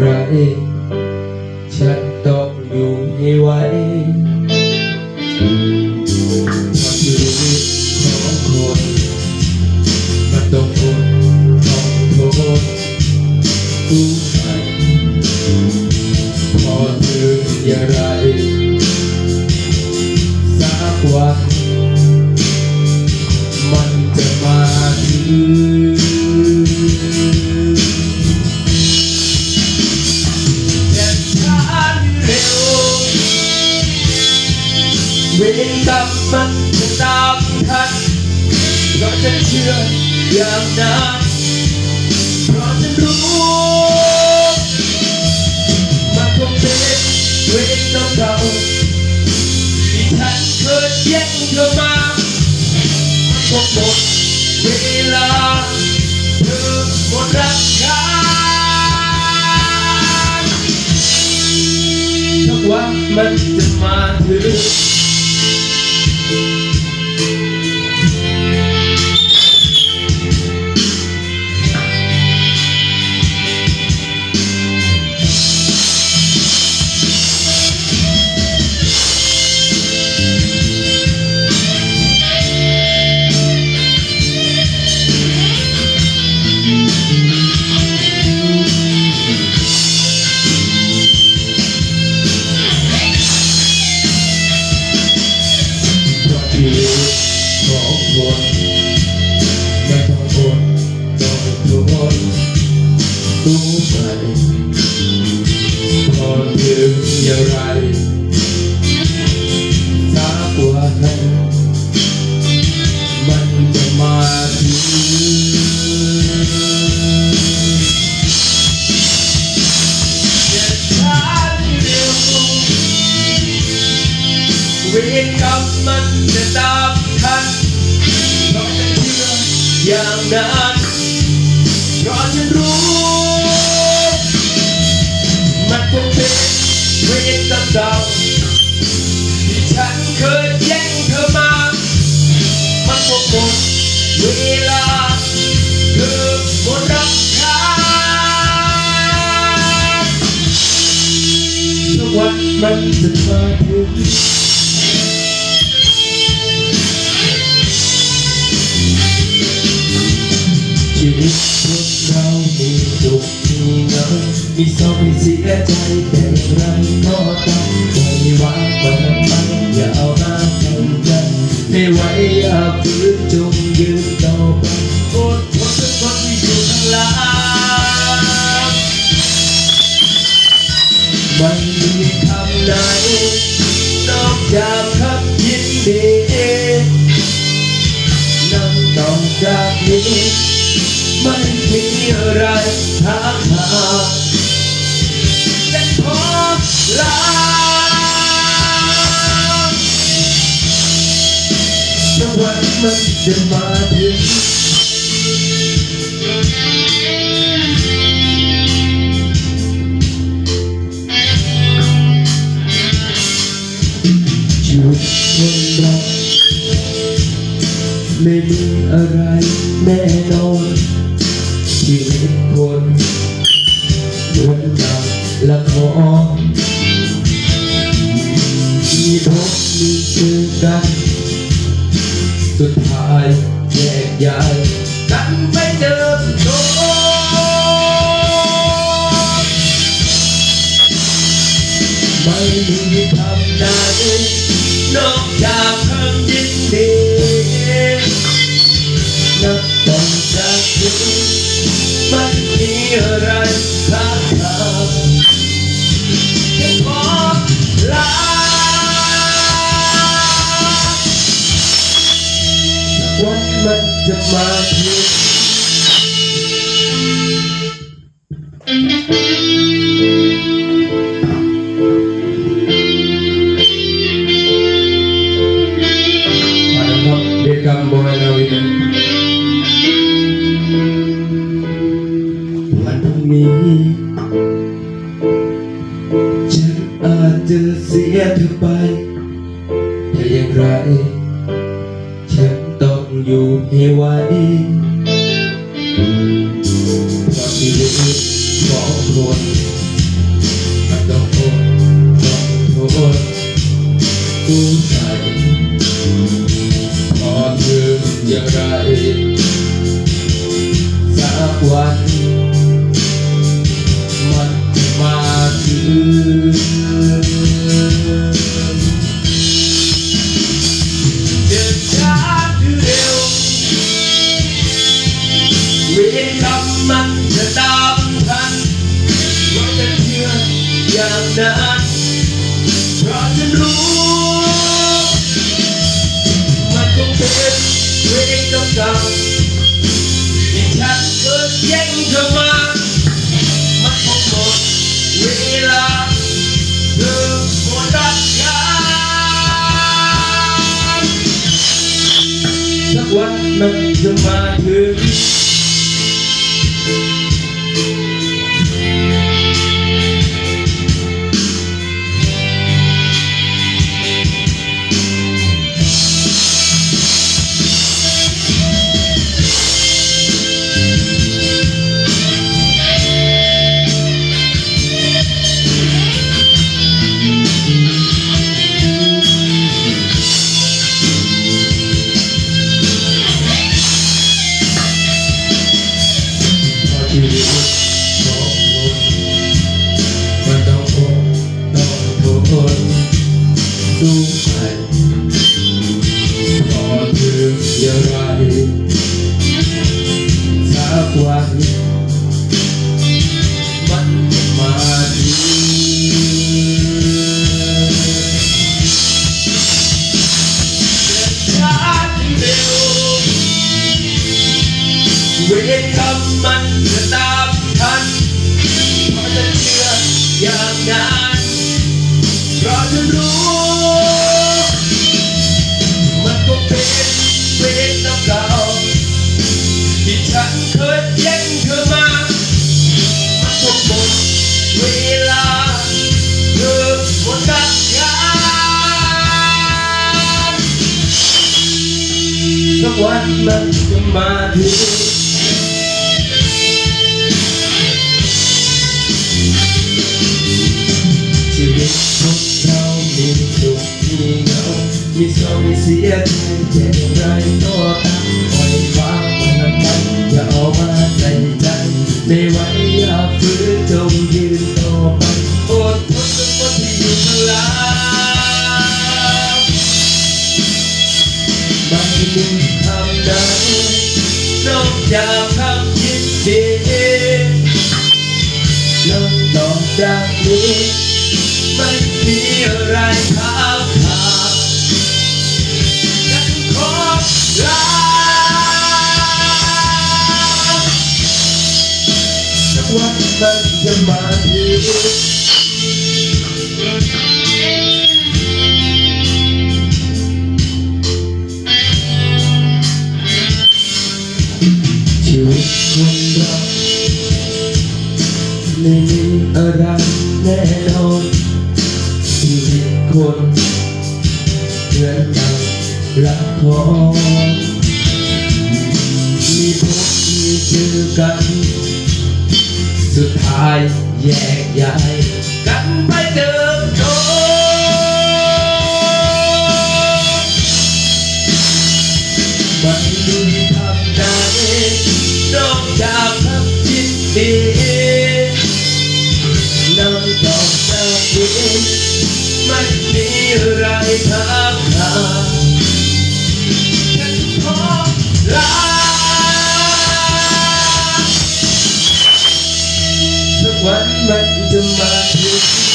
ไร ฉันต้องอยู่ให้ไหวเพราะชีวิตของคนมันต้องอดต้องทนสู้ไปพอถึงอย่างไรสักวันมันจะมาถึงามทันเพราะฉันเชื่ออย่างนั้นเพราะฉันรู้มันคงเป็นเวรกรรมเราที่ฉันเคยแย่งเธอมาคงหมดเวลาเธอหมดรักกันทุกวันมันจะมาถึง อย่างนั้นเพราะฉันรู้ มันคงเป็นเวรกรรมเก่าที่ฉันเคยแย่งเธอมา มันคงหมดเวลาเธอหมดรักฉันทุกวันมันจะมาถึง มีเศร้ามีเสียใจแต่อย่างไรก็ตามไม่ว่าวันนั้นมันอย่าเอาหน้าใส่ใจไม่ไหวอย่าฝืนจงยืนต่อไปอดทนทุกคนที่อยู่ข้างหลังไม่มีคำไหน สักวันมันจะมาถึงชีวิตคนเราไม่มีอะไรแน่นอนชีวิตคนเหมือนหนังละครมีพบมีเจอกัน สุดท้ายแยกย้ายกันไปเดิมโตไม่มีคำใดนอกจากคำยินดี มันจะมาถึงมาแล้วครับเรียกกำบอยนาวินวันพรุ่งนี้ฉันอาจจะเสียเธอไปแต่อย่างไร ฉันต้องอยู่ให้ไหวชีวิตของคนมันต้องอดต้องทนสู้ใส่พอถึงอย่างไรสักวัน อย่างนั้นเพราะฉันรู้ มันคงเป็นเวรกรรมเก่าที่ฉันเคยแย่งเธอมา มันคงหมดเวลาเธอหมดรักกันสักวันมันจะมาถึง พ เพราะรู้ มันก็เป็นเวรกรรมเก่าที่ฉันเคยแย่งเธอมา มันคงหมดเวลา เธอหมดรักกันสักวันมันจะมาถึง สียใจแต่อย่างไรก็ตามปล่อยวางมันไปอย่าเอามาใส่ใจไม่ไหวอย่าฝืนจงยืนต่อไปอดทนจนวันที่อยู่ข้างหลังไม่มีคำใดนอกจากคำยินดีนอกต่อจากนี้ไม่มีอะไรท้าทาย กวันมันจะมาถึงชีวิตคนเราไม่มีอ สุดท้ายแยกย้ายกันไปเดิมโดมันมีทำใดนอกจากคำยินดีนำต่อจากนี้ไม่มีอะไรทำ vẫn mệnh thương mà thương